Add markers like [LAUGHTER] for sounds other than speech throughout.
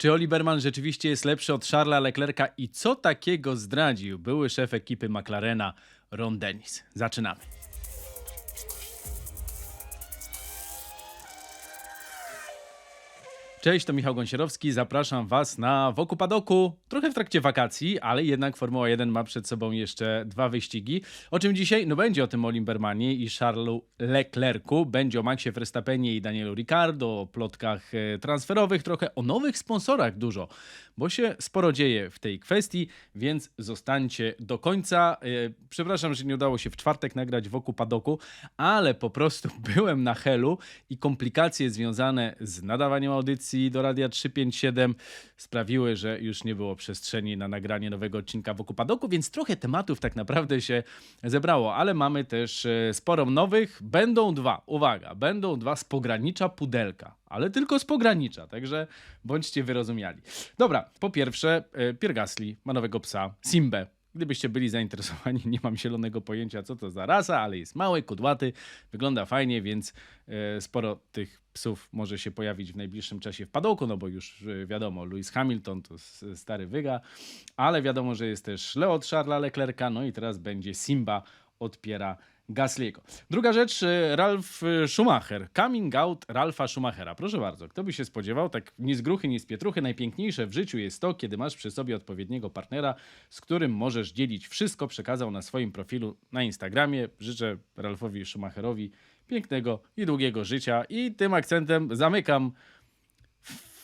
Czy Oliverman rzeczywiście jest lepszy od Charlesa Leclerca i co takiego zdradził były szef ekipy McLarena Ron Dennis? Zaczynamy. Cześć, to Michał Gąsierowski. Zapraszam Was na Woku Padoku. Trochę w trakcie wakacji, ale jednak Formuła 1 ma przed sobą jeszcze dwa wyścigi. O czym dzisiaj? No będzie o tym Olimbermanie i Charlesu Leclercu. Będzie o Maxie Verstappenie i Danielu Ricciardo, o plotkach e, transferowych, trochę o nowych sponsorach dużo, bo się sporo dzieje w tej kwestii, więc zostańcie do końca. E, Przepraszam, że nie udało się w czwartek nagrać Woku Padoku, ale po prostu [LAUGHS] byłem na Helu i komplikacje związane z nadawaniem audycji do Radia 357 sprawiły, że już nie było przestrzeni na nagranie nowego odcinka wokół padoku, więc trochę tematów tak naprawdę się zebrało, ale mamy też e, sporo nowych. Będą dwa, uwaga, będą dwa z pogranicza pudelka, ale tylko z pogranicza, także bądźcie wyrozumiali. Dobra, po pierwsze, e, Pierre Gasly ma nowego psa, Simbę. Gdybyście byli zainteresowani, [LAUGHS] nie mam zielonego pojęcia, co to za rasa, ale jest mały, kudłaty, wygląda fajnie, więc e, sporo tych psów może się pojawić w najbliższym czasie w padoku, no bo już e, wiadomo, Lewis Hamilton to stary wyga, ale wiadomo, że jest też Leo od Charlesa Leclerca, no i teraz będzie Simba od Piera Gasly'ego. Druga rzecz, e, Ralf e, Schumacher. Coming out Ralfa Schumachera. Proszę bardzo, kto by się spodziewał, tak ni z gruchy, ni z pietruchy. Najpiękniejsze w życiu jest to, kiedy masz przy sobie odpowiedniego partnera, z którym możesz dzielić wszystko. Przekazał na swoim profilu na Instagramie. Życzę Ralfowi Schumacherowi pięknego i długiego życia. I tym akcentem zamykam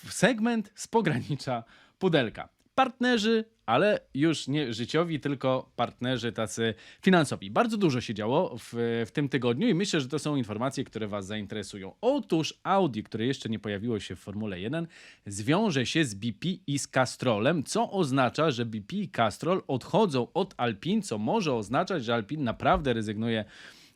segment z pogranicza pudelka. Partnerzy, ale już nie życiowi, tylko partnerzy tacy finansowi. Bardzo dużo się działo w, w tym tygodniu i myślę, że to są informacje, które Was zainteresują. Otóż Audi, które jeszcze nie pojawiło się w Formule 1, zwiąże się z BP i z Castrolem, co oznacza, że BP i Castrol odchodzą od Alpine, co może oznaczać, że Alpine naprawdę rezygnuje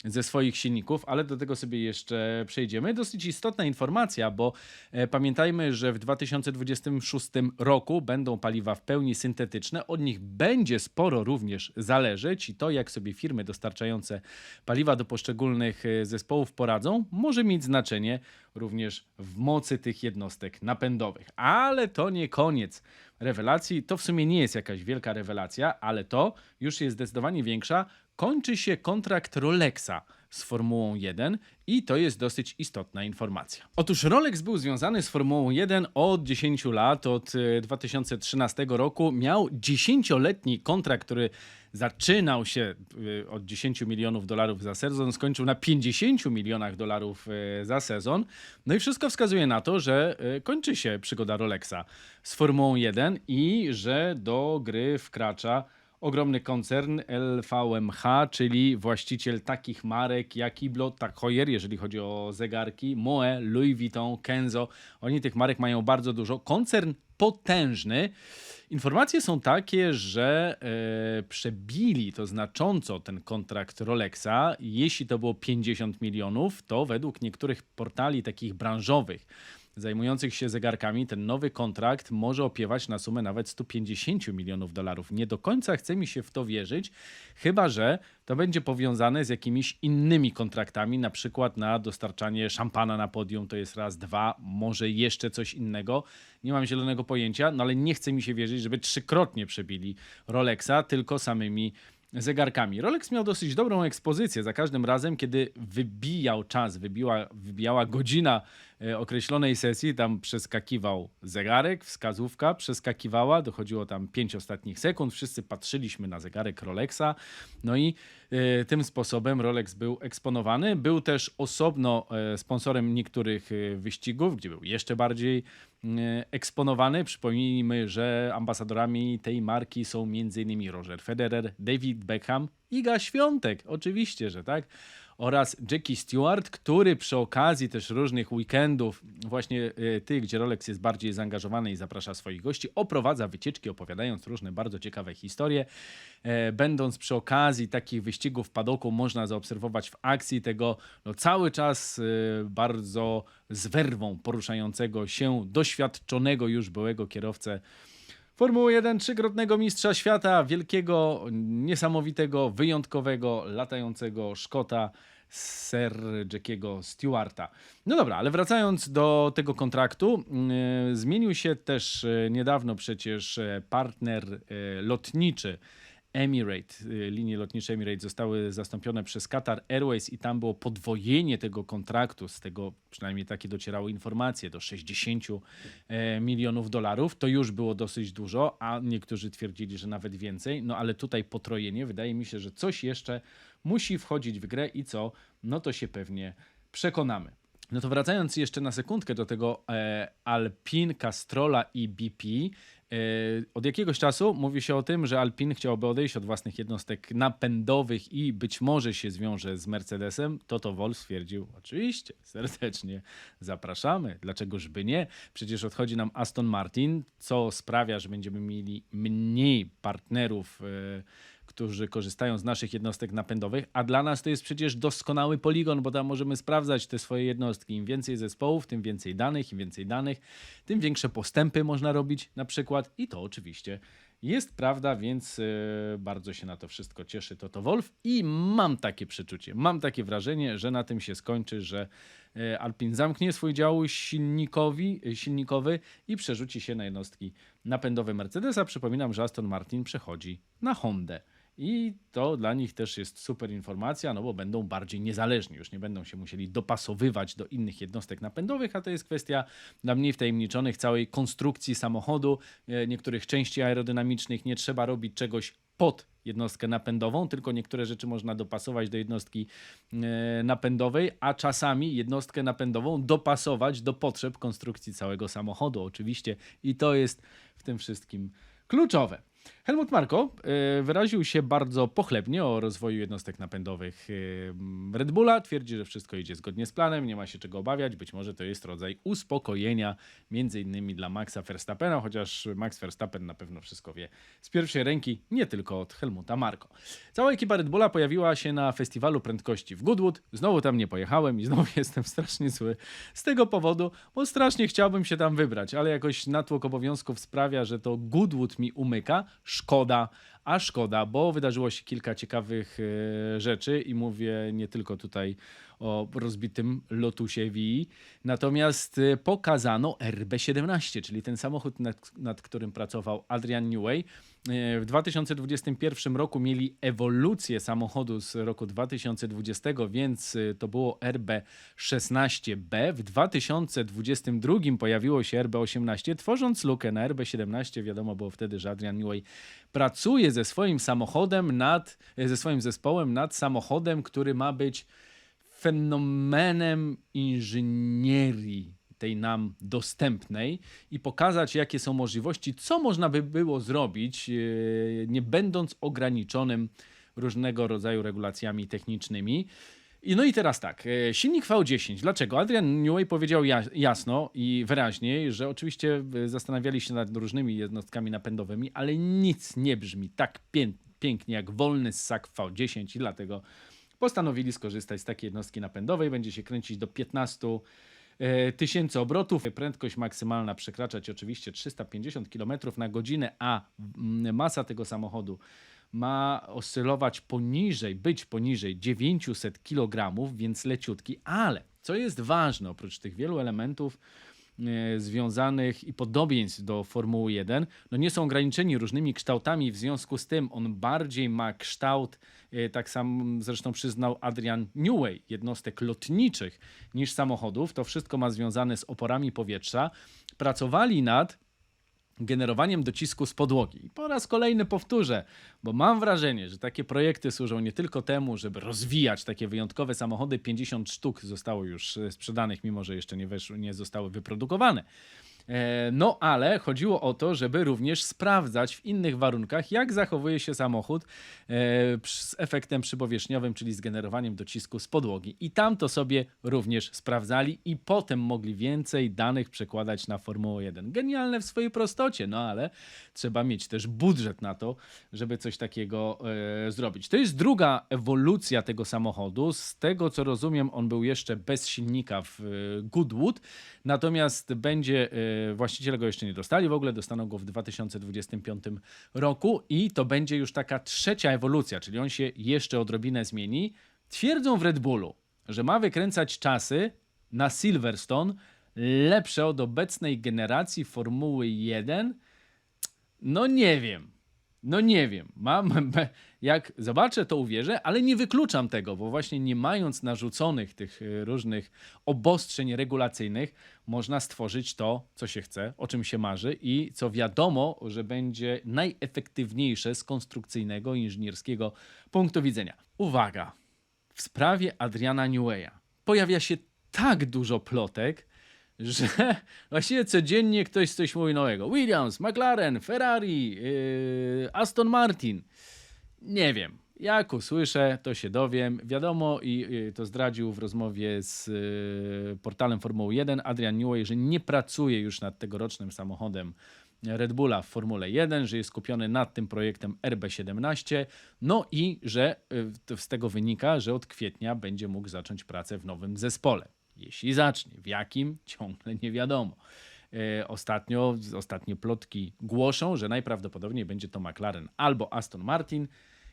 ze swoich silników, ale do tego sobie jeszcze przejdziemy. Dosyć istotna informacja, bo e, pamiętajmy, że w 2026 roku będą paliwa w pełni syntetyczne. Od nich będzie sporo również zależeć i to, jak sobie firmy dostarczające paliwa do poszczególnych e, zespołów poradzą, może mieć znaczenie również w mocy tych jednostek napędowych. Ale to nie koniec rewelacji. To w sumie nie jest jakaś wielka rewelacja, ale to już jest zdecydowanie większa. Kończy się kontrakt Rolexa z Formułą 1 i to jest dosyć istotna informacja. Otóż Rolex był związany z Formułą 1 od 10 lat, od e, 2013 roku. Miał 10-letni kontrakt, który zaczynał się e, od 10 milionów dolarów za sezon, skończył na 50 milionach dolarów e, za sezon. No i wszystko wskazuje na to, że kończy się przygoda Rolexa z Formułą 1 i że do gry wkracza ogromny koncern LVMH, czyli właściciel takich marek jak Hublot, tak Heuer, jeżeli chodzi o zegarki, Moe, Louis Vuitton, Kenzo. Oni tych marek mają bardzo dużo. Koncern potężny. Informacje są takie, że e, przebili to znacząco ten kontrakt Rolexa. Jeśli to było 50 milionów, to według niektórych portali takich branżowych zajmujących się zegarkami, ten nowy kontrakt może opiewać na sumę nawet 150 milionów dolarów. Nie do końca chce mi się w to wierzyć, chyba że to będzie powiązane z jakimiś innymi kontraktami, na przykład na dostarczanie szampana na podium, to jest raz, dwa, może jeszcze coś innego. Nie mam zielonego pojęcia, no ale nie chce mi się wierzyć, żeby trzykrotnie przebili Rolexa tylko samymi zegarkami. Rolex miał dosyć dobrą ekspozycję. Za każdym razem, kiedy wybijał czas, wybiła, wybijała godzina określonej sesji, tam przeskakiwał zegarek, wskazówka przeskakiwała, dochodziło tam 5 ostatnich sekund, wszyscy patrzyliśmy na zegarek Rolexa, no i e, tym sposobem Rolex był eksponowany. Był też osobno e, sponsorem niektórych e, wyścigów, gdzie był jeszcze bardziej e, eksponowany. Przypomnijmy, że ambasadorami tej marki są m.in. Roger Federer, David Beckham, Iga Świątek, oczywiście, że tak, oraz Jackie Stewart, który przy okazji też różnych weekendów, właśnie e, tych, gdzie Rolex jest bardziej zaangażowany i zaprasza swoich gości, oprowadza wycieczki, opowiadając różne bardzo ciekawe historie. E, Będąc przy okazji takich wyścigów w padoku, można zaobserwować w akcji tego no, cały czas e, bardzo z werwą poruszającego się, doświadczonego już byłego kierowcę Formuły 1, trzykrotnego mistrza świata, wielkiego, niesamowitego, wyjątkowego, latającego Szkota Sir Jackiego Stewarta. No dobra, ale wracając do tego kontraktu, yy, zmienił się też yy, niedawno przecież e, partner lotniczy Emirate, y, linie lotnicze Emirate zostały zastąpione przez Qatar Airways i tam było podwojenie tego kontraktu, z tego przynajmniej takie docierały informacje, do 60 e, milionów dolarów. To już było dosyć dużo, a niektórzy twierdzili, że nawet więcej. No ale tutaj potrojenie, wydaje mi się, że coś jeszcze musi wchodzić w grę i co? No to się pewnie przekonamy. No to wracając jeszcze na sekundkę do tego e, Alpine, Castrola i BP. E, od jakiegoś czasu mówi się o tym, że Alpine chciałoby odejść od własnych jednostek napędowych i być może się zwiąże z Mercedesem. Toto Wolf stwierdził, oczywiście, serdecznie zapraszamy. Dlaczegoż by nie? Przecież odchodzi nam Aston Martin, co sprawia, że będziemy mieli mniej partnerów e, którzy korzystają z naszych jednostek napędowych, a dla nas to jest przecież doskonały poligon, bo tam możemy sprawdzać te swoje jednostki. Im więcej zespołów, tym więcej danych, im więcej danych, tym większe postępy można robić na przykład i to oczywiście jest prawda, więc yy, bardzo się na to wszystko cieszy Toto Wolf i mam takie przeczucie, mam takie wrażenie, że na tym się skończy, że yy, Alpin zamknie swój dział silnikowi, yy, silnikowy i przerzuci się na jednostki napędowe Mercedesa. Przypominam, że Aston Martin przechodzi na Hondę. I to dla nich też jest super informacja, no bo będą bardziej niezależni, już nie będą się musieli dopasowywać do innych jednostek napędowych, a to jest kwestia dla mniej wtajemniczonych całej konstrukcji samochodu, e, niektórych części aerodynamicznych. Nie trzeba robić czegoś pod jednostkę napędową, tylko niektóre rzeczy można dopasować do jednostki e, napędowej, a czasami jednostkę napędową dopasować do potrzeb konstrukcji całego samochodu, oczywiście. I to jest w tym wszystkim kluczowe. Helmut Marko e, wyraził się bardzo pochlebnie o rozwoju jednostek napędowych e, Red Bulla. Twierdzi, że wszystko idzie zgodnie z planem, nie ma się czego obawiać. Być może to jest rodzaj uspokojenia, między innymi dla Maxa Verstappena, chociaż Max Verstappen na pewno wszystko wie z pierwszej ręki, nie tylko od Helmuta Marko. Cała ekipa Red Bulla pojawiła się na festiwalu prędkości w Goodwood. Znowu tam nie pojechałem i znowu [LAUGHS] jestem strasznie zły z tego powodu, bo strasznie chciałbym się tam wybrać, ale jakoś natłok obowiązków sprawia, że to Goodwood mi umyka szkoda, a szkoda, bo wydarzyło się kilka ciekawych e, rzeczy i mówię nie tylko tutaj o rozbitym Lotusie Wii, natomiast e, pokazano RB17, czyli ten samochód, nad, nad którym pracował Adrian Newey. E, W 2021 roku mieli ewolucję samochodu z roku 2020, więc to było RB16B. W 2022 pojawiło się RB18, tworząc lukę na RB17. Wiadomo było wtedy, że Adrian Newey pracuje ze swoim samochodem nad, e, ze swoim zespołem nad samochodem, który ma być fenomenem inżynierii tej nam dostępnej i pokazać, jakie są możliwości, co można by było zrobić, e, nie będąc ograniczonym różnego rodzaju regulacjami technicznymi. I no i teraz tak, e, silnik V10. Dlaczego? Adrian Newey powiedział ja- jasno i wyraźnie, że oczywiście e, zastanawiali się nad różnymi jednostkami napędowymi, ale nic nie brzmi tak pię- pięknie jak wolny ssak V10 i dlatego postanowili skorzystać z takiej jednostki napędowej. Będzie się kręcić do 15 e, tysięcy obrotów. Prędkość maksymalna przekraczać oczywiście 350 km na godzinę, a masa tego samochodu ma oscylować poniżej, być poniżej 900 kg, więc leciutki, ale co jest ważne, oprócz tych wielu elementów e, związanych i podobieństw do Formuły 1, no nie są ograniczeni różnymi kształtami, w związku z tym on bardziej ma kształt, e, tak sam zresztą przyznał Adrian Newey, jednostek lotniczych niż samochodów. To wszystko ma związane z oporami powietrza. Pracowali nad generowaniem docisku z podłogi. I po raz kolejny powtórzę, bo mam wrażenie, że takie projekty służą nie tylko temu, żeby rozwijać takie wyjątkowe samochody. 50 sztuk zostało już e, sprzedanych, mimo że jeszcze nie, weszły, nie zostały wyprodukowane. E, No, ale chodziło o to, żeby również sprawdzać w innych warunkach, jak zachowuje się samochód e, z efektem przybowierzchniowym, czyli z generowaniem docisku z podłogi. I tam to sobie również sprawdzali i potem mogli więcej danych przekładać na Formułę 1. Genialne w swojej prostocie, no ale trzeba mieć też budżet na to, żeby coś takiego e, zrobić. To jest druga ewolucja tego samochodu. Z tego co rozumiem, on był jeszcze bez silnika w Goodwood, natomiast będzie, właściciele go jeszcze nie dostali, w ogóle dostaną go w 2025 roku i to będzie już taka trzecia ewolucja, czyli on się jeszcze odrobinę zmieni. Twierdzą w Red Bullu, że ma wykręcać czasy na Silverstone lepsze od obecnej generacji Formuły 1. No nie wiem. No nie wiem. Mam, [LAUGHS] jak zobaczę, to uwierzę, ale nie wykluczam tego, bo właśnie nie mając narzuconych tych y, różnych obostrzeń regulacyjnych, można stworzyć to, co się chce, o czym się marzy i co wiadomo, że będzie najefektywniejsze z konstrukcyjnego, inżynierskiego punktu widzenia. Uwaga! W sprawie Adriana Neweya pojawia się tak dużo plotek, że [LAUGHS] właściwie codziennie ktoś coś mówi nowego. Williams, McLaren, Ferrari, yy, Aston Martin. Nie wiem. Jak usłyszę, to się dowiem. Wiadomo, i yy, to zdradził w rozmowie z yy, portalem Formuły 1 Adrian Newey, że nie pracuje już nad tegorocznym samochodem Red Bulla w Formule 1, że jest skupiony nad tym projektem RB17, no i że yy, z tego wynika, że od kwietnia będzie mógł zacząć pracę w nowym zespole. Jeśli zacznie, w jakim [LAUGHS] ciągle nie wiadomo. E, Ostatnio, ostatnie plotki głoszą, że najprawdopodobniej będzie to McLaren albo Aston Martin.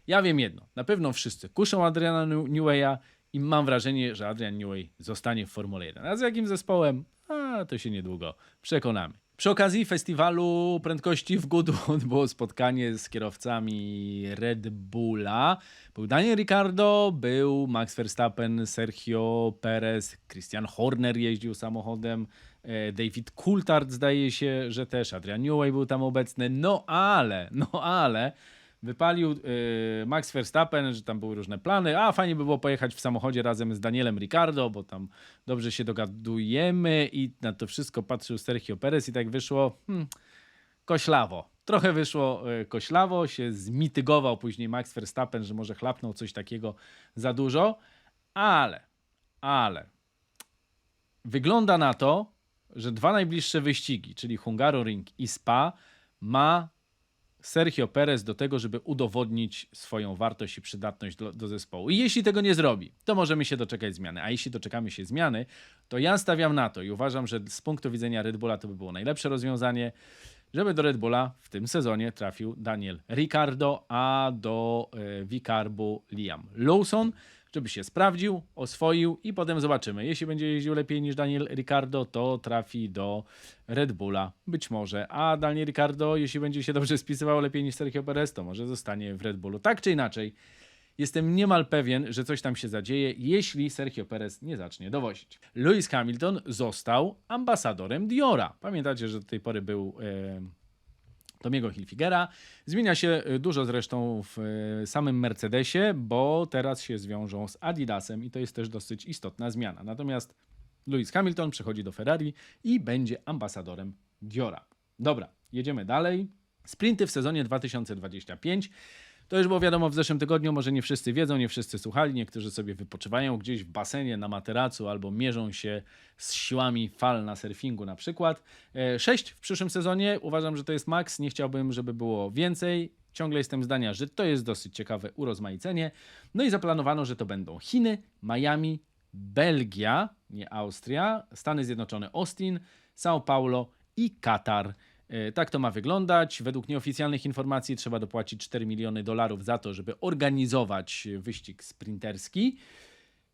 Ja wiem jedno, na pewno wszyscy kuszą Adriana New- Neweya i mam wrażenie, że Adrian Newey zostanie w Formule 1. A z jakim zespołem? A, to się niedługo przekonamy. Przy okazji festiwalu prędkości w Goodwood było spotkanie z kierowcami Red Bulla. Był Daniel Ricciardo, był Max Verstappen, Sergio Perez, Christian Horner jeździł samochodem, e, David Coulthard zdaje się, że też Adrian Newey był tam obecny. No ale, no ale wypalił e, Max Verstappen, że tam były różne plany. A fajnie by było pojechać w samochodzie razem z Danielem Ricardo, bo tam dobrze się dogadujemy i na to wszystko patrzył Sergio Perez i tak wyszło hmm, koślawo. Trochę wyszło e, koślawo, się zmitygował później Max Verstappen, że może chlapnął coś takiego za dużo, ale, ale wygląda na to, że dwa najbliższe wyścigi, czyli Hungaroring i Spa, ma Sergio Perez do tego, żeby udowodnić swoją wartość i przydatność do, do zespołu. I jeśli tego nie zrobi, to możemy się doczekać zmiany. A jeśli doczekamy się zmiany, to ja stawiam na to i uważam, że z punktu widzenia Red Bulla to by było najlepsze rozwiązanie, żeby do Red Bulla w tym sezonie trafił Daniel Ricardo, a do e, Vicarbu Liam Lawson, żeby się sprawdził, oswoił i potem zobaczymy. Jeśli będzie jeździł lepiej niż Daniel Ricardo, to trafi do Red Bulla, być może. A Daniel Ricardo, jeśli będzie się dobrze spisywał lepiej niż Sergio Perez, to może zostanie w Red Bullu. Tak czy inaczej, Jestem niemal pewien, że coś tam się zadzieje, jeśli Sergio Perez nie zacznie dowozić. Lewis Hamilton został ambasadorem Diora. Pamiętacie, że do tej pory był e, Tomiego Hilfigera. Zmienia się e, dużo zresztą w e, samym Mercedesie, bo teraz się zwiążą z Adidasem i to jest też dosyć istotna zmiana. Natomiast Lewis Hamilton przechodzi do Ferrari i będzie ambasadorem Diora. Dobra, jedziemy dalej. Sprinty w sezonie 2025. To już było wiadomo w zeszłym tygodniu, może nie wszyscy wiedzą, nie wszyscy słuchali, niektórzy sobie wypoczywają gdzieś w basenie, na materacu albo mierzą się z siłami fal na surfingu na przykład. E, Sześć w przyszłym sezonie, uważam, że to jest maks, nie chciałbym, żeby było więcej. Ciągle jestem zdania, że to jest dosyć ciekawe urozmaicenie. No i zaplanowano, że to będą Chiny, Miami, Belgia, nie Austria, Stany Zjednoczone, Austin, São Paulo i Katar. E, Tak to ma wyglądać. Według nieoficjalnych informacji trzeba dopłacić 4 miliony dolarów za to, żeby organizować wyścig sprinterski.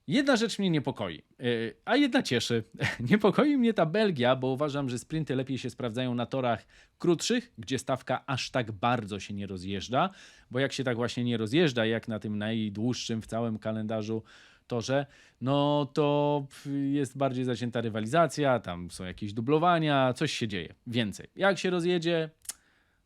Jedna rzecz mnie niepokoi, e, a jedna cieszy. [LAUGHS] Niepokoi mnie ta Belgia, bo uważam, że sprinty lepiej się sprawdzają na torach krótszych, gdzie stawka aż tak bardzo się nie rozjeżdża, bo jak się tak właśnie nie rozjeżdża, jak na tym najdłuższym w całym kalendarzu torze, no to jest bardziej zacięta rywalizacja, tam są jakieś dublowania, coś się dzieje, więcej. Jak się rozjedzie,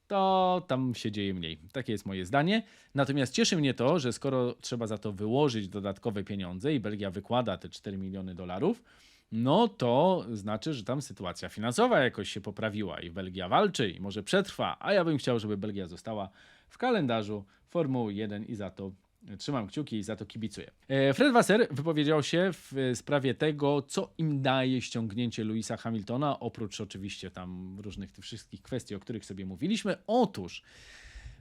to tam się dzieje mniej. Takie jest moje zdanie. Natomiast cieszy mnie to, że skoro trzeba za to wyłożyć dodatkowe pieniądze i Belgia wykłada te 4 miliony dolarów, no to znaczy, że tam sytuacja finansowa jakoś się poprawiła i Belgia walczy i może przetrwa, a ja bym chciał, żeby Belgia została w kalendarzu Formuły 1 i za to Trzymam kciuki i za to kibicuję. E, Fred Wasser wypowiedział się w e, sprawie tego, co im daje ściągnięcie Louisa Hamiltona, oprócz oczywiście tam różnych tych wszystkich kwestii, o których sobie mówiliśmy. Otóż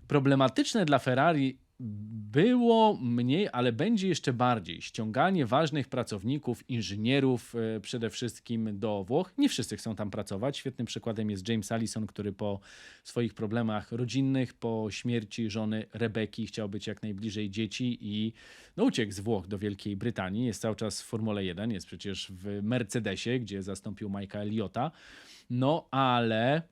problematyczne dla Ferrari było mniej, ale będzie jeszcze bardziej. Ściąganie ważnych pracowników, inżynierów e, przede wszystkim do Włoch. Nie wszyscy chcą tam pracować. Świetnym przykładem jest James Allison, który po swoich problemach rodzinnych, po śmierci żony Rebeki chciał być jak najbliżej dzieci i no, uciekł z Włoch do Wielkiej Brytanii. Jest cały czas w Formule 1, jest przecież w Mercedesie, gdzie zastąpił Mike'a Eliota. No ale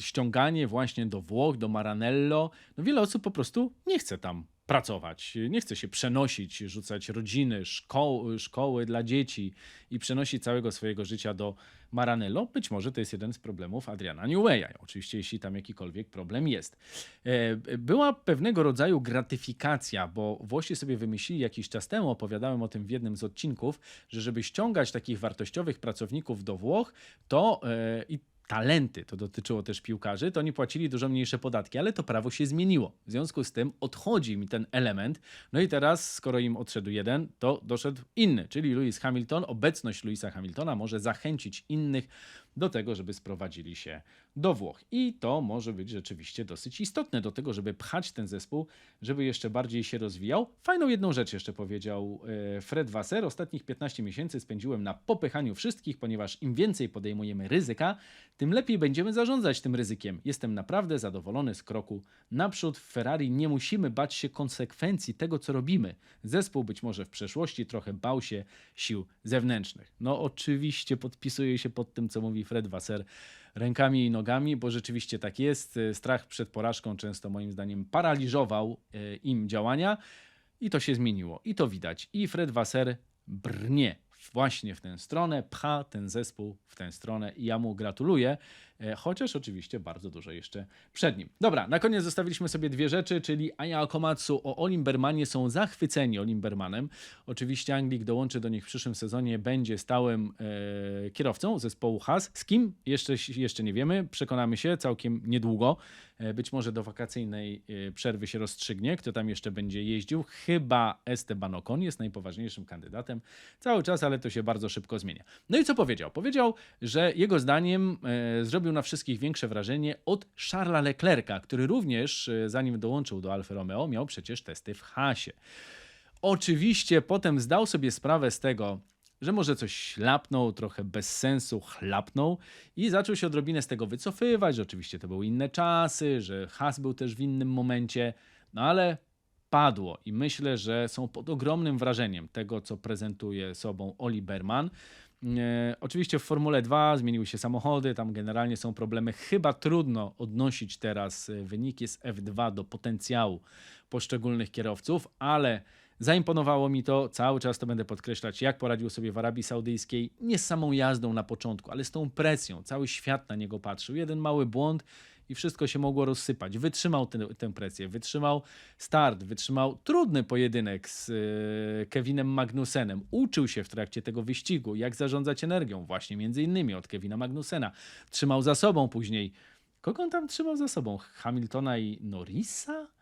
ściąganie właśnie do Włoch, do Maranello, no wiele osób po prostu nie chce tam pracować, nie chce się przenosić, rzucać rodziny, szkoły, szkoły dla dzieci i przenosić całego swojego życia do Maranello. Być może to jest jeden z problemów Adriana Neweya, oczywiście jeśli tam jakikolwiek problem jest. E, Była pewnego rodzaju gratyfikacja, bo Włosi sobie wymyślili jakiś czas temu, opowiadałem o tym w jednym z odcinków, że żeby ściągać takich wartościowych pracowników do Włoch, to e, i talenty, to dotyczyło też piłkarzy, to oni płacili dużo mniejsze podatki, ale to prawo się zmieniło. W związku z tym odchodzi mi ten element. No i teraz, skoro im odszedł jeden, to doszedł inny, czyli Lewis Hamilton. Obecność Louisa Hamiltona może zachęcić innych do tego, żeby sprowadzili się do Włoch. I to może być rzeczywiście dosyć istotne do tego, żeby pchać ten zespół, żeby jeszcze bardziej się rozwijał. Fajną jedną rzecz jeszcze powiedział e, Fred Wasser. Ostatnich 15 miesięcy spędziłem na popychaniu wszystkich, ponieważ im więcej podejmujemy ryzyka, tym lepiej będziemy zarządzać tym ryzykiem. Jestem naprawdę zadowolony z kroku naprzód. W Ferrari nie musimy bać się konsekwencji tego, co robimy. Zespół być może w przeszłości trochę bał się sił zewnętrznych. No oczywiście podpisuję się pod tym, co mówi Fred Wasser rękami i nogami, bo rzeczywiście tak jest. Strach przed porażką często moim zdaniem paraliżował e, im działania i to się zmieniło. I to widać. I Fred Wasser brnie właśnie w tę stronę, pcha ten zespół w tę stronę i ja mu gratuluję, e, chociaż oczywiście bardzo dużo jeszcze przed nim. Dobra, na koniec zostawiliśmy sobie dwie rzeczy, czyli Aya Akomatsu o Olimbermanie są zachwyceni Olimbermanem. Oczywiście Anglik dołączy do nich w przyszłym sezonie, będzie stałym e, kierowcą zespołu Haas. Z kim? Jeszcze, jeszcze nie wiemy, przekonamy się całkiem niedługo. E, Być może do wakacyjnej e, przerwy się rozstrzygnie, kto tam jeszcze będzie jeździł. Chyba Esteban Ocon jest najpoważniejszym kandydatem cały czas, ale to się bardzo szybko zmienia. No i co powiedział? Powiedział, że jego zdaniem e, zrobił na wszystkich większe wrażenie od Charlesa Leclerca, który również, e, zanim dołączył do Alfa Romeo, miał przecież testy w Hasie. Oczywiście potem zdał sobie sprawę z tego, że może coś ślapnął, trochę bez sensu chlapnął i zaczął się odrobinę z tego wycofywać, że oczywiście to były inne czasy, że Has był też w innym momencie, no ale padło i myślę, że są pod ogromnym wrażeniem tego, co prezentuje sobą Oli Berman. E, oczywiście w Formule 2 zmieniły się samochody, tam generalnie są problemy. Chyba trudno odnosić teraz e, wyniki z F2 do potencjału poszczególnych kierowców, ale zaimponowało mi to, cały czas to będę podkreślać, jak poradził sobie w Arabii Saudyjskiej, nie z samą jazdą na początku, ale z tą presją. Cały świat na niego patrzył. Jeden mały błąd i wszystko się mogło rozsypać. Wytrzymał tę, tę presję, wytrzymał start, wytrzymał trudny pojedynek z e, Kevinem Magnusenem. Uczył się w trakcie tego wyścigu, jak zarządzać energią, właśnie między innymi od Kevina Magnusena. Trzymał za sobą później. Kogo on tam trzymał za sobą? Hamiltona i Norrisa?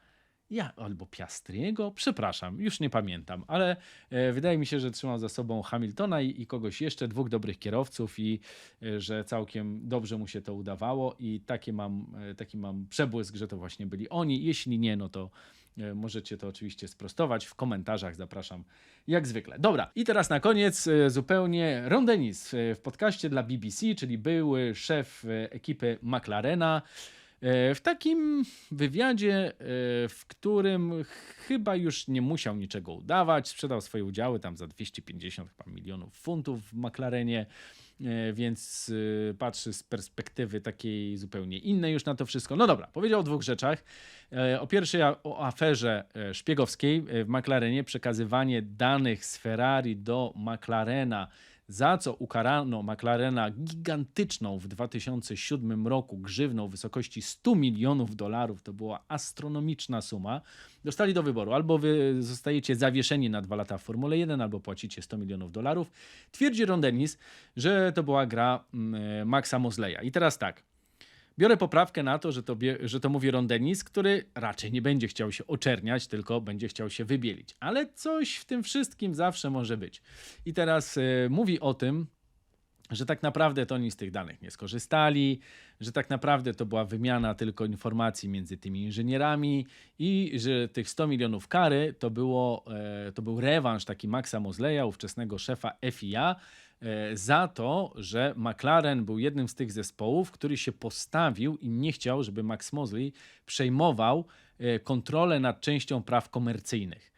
Ja, albo Piastriego, przepraszam, już nie pamiętam, ale e, wydaje mi się, że trzymał za sobą Hamiltona i, i kogoś jeszcze, dwóch dobrych kierowców i e, że całkiem dobrze mu się to udawało i takie mam, e, taki mam przebłysk, że to właśnie byli oni. Jeśli nie, no to możecie to oczywiście sprostować w komentarzach, zapraszam jak zwykle. Dobra, i teraz na koniec zupełnie Ron Dennis w podcaście dla BBC, czyli były szef ekipy McLarena, W takim wywiadzie, e, w którym chyba już nie musiał niczego udawać, sprzedał swoje udziały tam za 250 chyba milionów funtów w McLarenie, e, więc e, patrzy z perspektywy takiej zupełnie innej już na to wszystko. No dobra, powiedział o dwóch rzeczach. E, O pierwszej o aferze e, szpiegowskiej e, w McLarenie, przekazywanie danych z Ferrari do McLarena za co ukarano McLarena gigantyczną w 2007 roku grzywną w wysokości 100 milionów dolarów. To była astronomiczna suma. Dostali do wyboru: albo wy zostajecie zawieszeni na dwa lata w Formule 1, albo płacicie 100 milionów dolarów. Twierdzi Ron Dennis, że to była gra mm, Maxa Mosleya. I teraz tak. Biorę poprawkę na to, że to, że to mówi Ron Dennis, który raczej nie będzie chciał się oczerniać, tylko będzie chciał się wybielić. Ale coś w tym wszystkim zawsze może być. I teraz e, mówi o tym, że tak naprawdę to oni z tych danych nie skorzystali, że tak naprawdę to była wymiana tylko informacji między tymi inżynierami i że tych 100 milionów kary to, było, e, to był rewanż taki Maxa Mosleya, ówczesnego szefa FIA, za to, że McLaren był jednym z tych zespołów, który się postawił i nie chciał, żeby Max Mosley przejmował e, kontrolę nad częścią praw komercyjnych.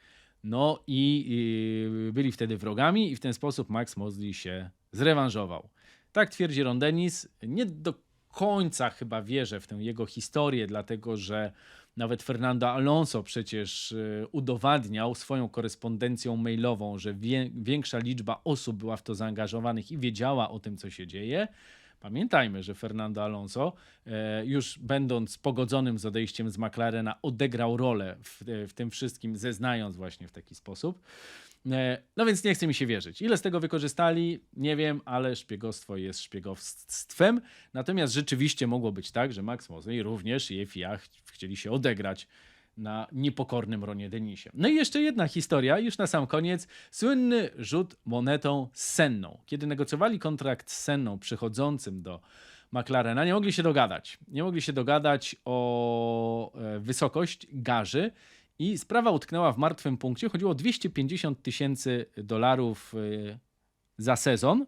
No i, i byli wtedy wrogami i w ten sposób Max Mosley się zrewanżował. Tak twierdzi Ron Dennis. Nie do końca chyba wierzę w tę jego historię, dlatego że nawet Fernando Alonso przecież y, udowadniał swoją korespondencją mailową, że większa liczba osób była w to zaangażowanych i wiedziała o tym, co się dzieje. Pamiętajmy, że Fernando Alonso, e, już będąc pogodzonym z odejściem z McLarena, odegrał rolę w, w tym wszystkim, zeznając właśnie w taki sposób. E, No więc nie chce mi się wierzyć. Ile z tego wykorzystali, nie wiem, ale szpiegostwo jest szpiegostwem. Natomiast rzeczywiście mogło być tak, że Max Mosley również i FIA ch- chcieli się odegrać na niepokornym Ronie Denisie. No i jeszcze jedna historia, już na sam koniec. Słynny rzut monetą Senną. Kiedy negocjowali kontrakt z Senną przychodzącym do McLarena, nie mogli się dogadać. Nie mogli się dogadać o e, wysokość garzy i sprawa utknęła w martwym punkcie. Chodziło o 250 tysięcy dolarów e, za sezon.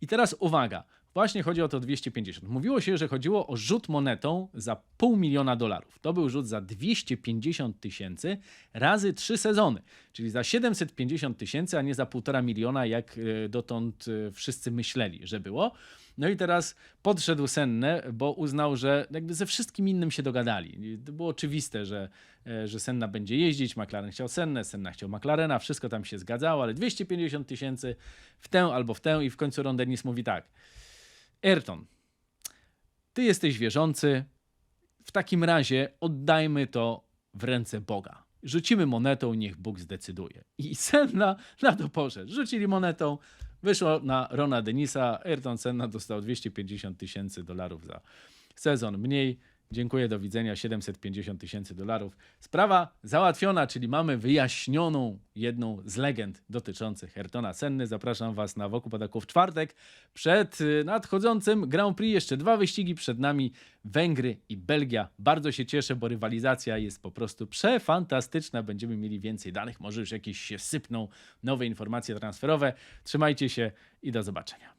I teraz uwaga, właśnie chodzi o to 250. Mówiło się, że chodziło o rzut monetą za pół miliona dolarów. To był rzut za 250 tysięcy razy trzy sezony, czyli za 750 tysięcy, a nie za półtora miliona, jak e, dotąd e, wszyscy myśleli, że było. No i teraz podszedł Senne, bo uznał, że jakby ze wszystkim innym się dogadali. To było oczywiste, że, e, że Senna będzie jeździć, McLaren chciał Sennę, Senna chciał McLarena, wszystko tam się zgadzało, ale 250 tysięcy w tę albo w tę i w końcu Ron Dennis mówi tak. Ayrton, ty jesteś wierzący, w takim razie oddajmy to w ręce Boga. Rzucimy monetą, niech Bóg zdecyduje. I Senna na to poszedł. Rzucili monetą, wyszło na Rona Denisa. Ayrton Senna dostał 250 tysięcy dolarów za sezon mniej. Dziękuję, do widzenia, 750 tysięcy dolarów. Sprawa załatwiona, czyli mamy wyjaśnioną jedną z legend dotyczących Ayrtona Senny. Zapraszam Was na Wokół Padaku w czwartek. Przed y, nadchodzącym Grand Prix jeszcze dwa wyścigi, przed nami Węgry i Belgia. Bardzo się cieszę, bo rywalizacja jest po prostu przefantastyczna. Będziemy mieli więcej danych, może już jakieś się sypną nowe informacje transferowe. Trzymajcie się i do zobaczenia.